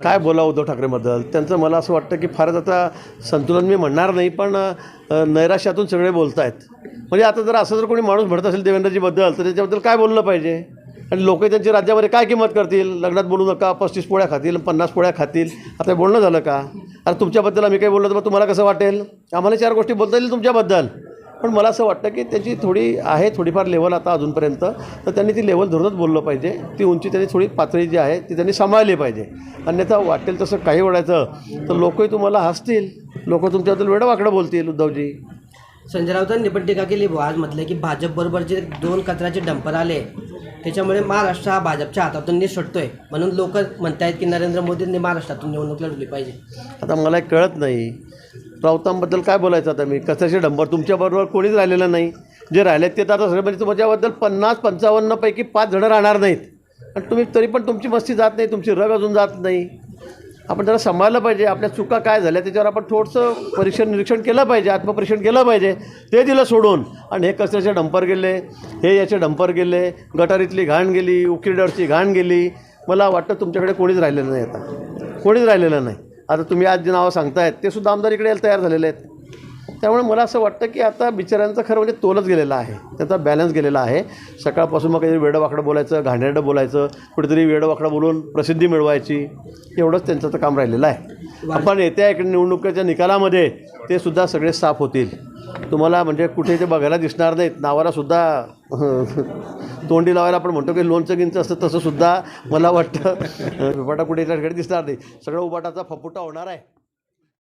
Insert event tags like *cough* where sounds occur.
काय बोला उद्धव ठाकरेबद्दल? त्यांचं मला असं वाटतं की फारच आता संतुलन मी म्हणणार नाही पण नैराश्यातून सगळे बोलत आहेत म्हणजे आता जर असं जर कोणी माणूस म्हणत असेल देवेंद्रजीबद्दल तर त्याच्याबद्दल काय बोललं पाहिजे? आणि लोक त्यांची राज्यामध्ये काय किंमत करतील? लग्नात बोलू नका पस्तीस पोळ्या खातील पन्नास पोळ्या खातील. आता हे बोलणं झालं का? अरे तुमच्याबद्दल आम्ही काही बोललो तर मग तुम्हाला कसं वाटेल? आम्हाला चार गोष्टी बोलता येईल तुमच्याबद्दल. पण मला असं वाटतं की त्याची थोडी आहे थोडीफार लेवल आता अजूनपर्यंत. तर त्यांनी ती लेवल धरूनच बोललं पाहिजे. ती उंची त्यांनी थोडी पातळी जी आहे ती त्यांनी सांभाळली पाहिजे. अन्यथा वाटेल तसं काही ओढायचं. तर लोकही तुम्हाला हसतील. लोक तुमच्याबद्दल वेडं वाकडं बोलतील उद्धवजी. संजय राऊतांनी पण टीका केली आज म्हटलं की भाजपबरोबर जे दोन कचऱ्याचे डंपर आले. त्याच्यामुळे महाराष्ट्र हा भाजपच्या हातातून निसटतोय. म्हणून लोक म्हणतायत की नरेंद्र मोदींनी महाराष्ट्रातून निवडणूक लढवली पाहिजे. आता मला कळत नाही. राऊतांबद्दल काय बोलायचं आता मी? कशाचे डंबर? तुमच्याबरोबर कोणीच राहिलेलं नाही. जे राहिलेत ते तर आता सगळे म्हणजे तुमच्याबद्दल पन्नास पंचावन्नपैकी पाच जणं राहणार नाहीत. आणि तुम्ही तरी पण तुमची मस्ती जात नाही तुमची रग अजून जात नाही. आपण जरा सांभाळलं पाहिजे. आपल्या चुका काय झाल्या त्याच्यावर आपण थोडंसं परीक्षण निरीक्षण केलं पाहिजे आत्मपरीक्षण केलं पाहिजे. ते दिलं सोडून. आणि हे कचऱ्याचे डंपर गेले? हे याचे डंपर गेले. गटारीतली घाण गेली उकिरडरची घाण गेली. मला वाटतं तुमच्याकडे कोणीच राहिलेलं नाही आता. कोणीच राहिलेलं नाही. आता तुम्ही आज जे नावं सांगतायत ते सुद्धा आमदार इकडे यायला तयार झालेले आहेत. त्यामुळे मला असं वाटतं की आता बिचाऱ्यांचं खरं म्हणजे तोलच गेलेला आहे. त्याचा बॅलन्स गेलेला आहे. सकाळपासून मग काहीतरी वेडं बोलायचं घाणेरडं बोलायचं कुठेतरी वेडं वाकडं बोलून प्रसिद्धी मिळवायची एवढंच त्यांचं तर काम राहिलेलं आहे. आपण येत्या इकडे निवडणुकीच्या निकालामध्ये ते सुद्धा सगळे साफ होतील. तुम्हाला म्हणजे कुठे ते बघायला दिसणार नाहीत. नावालासुद्धा *laughs* तोंडी लावायला आपण म्हणतो की लोणचं गिंचं असतं तसंसुद्धा मला वाटतं. *laughs* उबाटा कुठे त्या ठिकाणी दिसणार नाही. सगळं उबाटाचा फपुटा होणार आहे.